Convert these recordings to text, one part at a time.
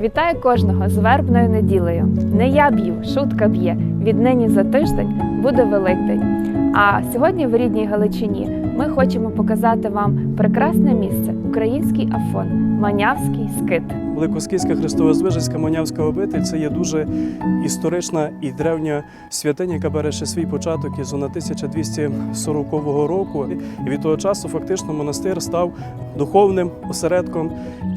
Вітаю кожного з вербною неділею. Не я б'ю, шутка б'є. Віднині за тиждень буде Великдень. А сьогодні в рідній Галичині ми хочемо показати вам прекрасне місце український Афон, Манявський скит. Великоскільська Христово-Звижицька Монявська обитель це є дуже історична і древня святиня, яка бере ще свій початок із 1240 року. І від того часу фактично монастир став духовним осередком.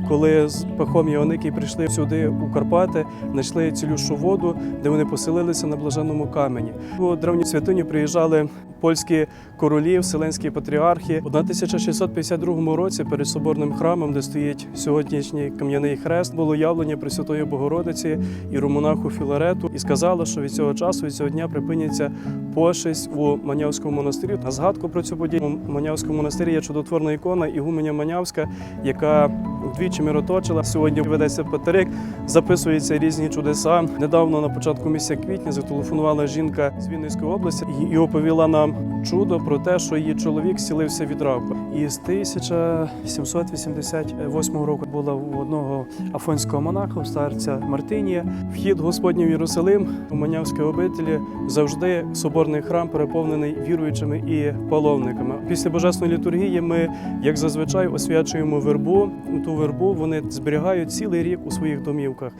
Коли з Пахом і Оники прийшли сюди у Карпати, знайшли цілющу воду, де вони поселилися на блаженному камені. У древню святиню приїжджали польські королі, вселенські патріархи. У 1652 році перед соборним храмом, де стоїть сьогоднішній кам'яний хрест, було явлення Пресвятої Богородиці і ромонаху Філарету, і сказала, що від цього часу, від цього дня припиняться пошесть у Манявському монастирі. На згадку про цю подію у Манявському монастирі є чудотворна ікона Ігуменя Манявська, яка вдвічі мироточила. Сьогодні ведеться патерик, записуються різні чудеса. Недавно на початку місяця квітня зателефонувала жінка з Вінницької області і- оповіла нам чудо про те, що її чоловік зцілився від раку. І з 1788 року була у одного афонського монаха, старця Мартинія. Вхід Господній в Єрусалим у Манявській обителі завжди соборний храм переповнений віруючими і паломниками. Після божественної літургії ми, як зазвичай, освячуємо вербу. Ту вербу вони зберігають цілий рік у своїх домівках.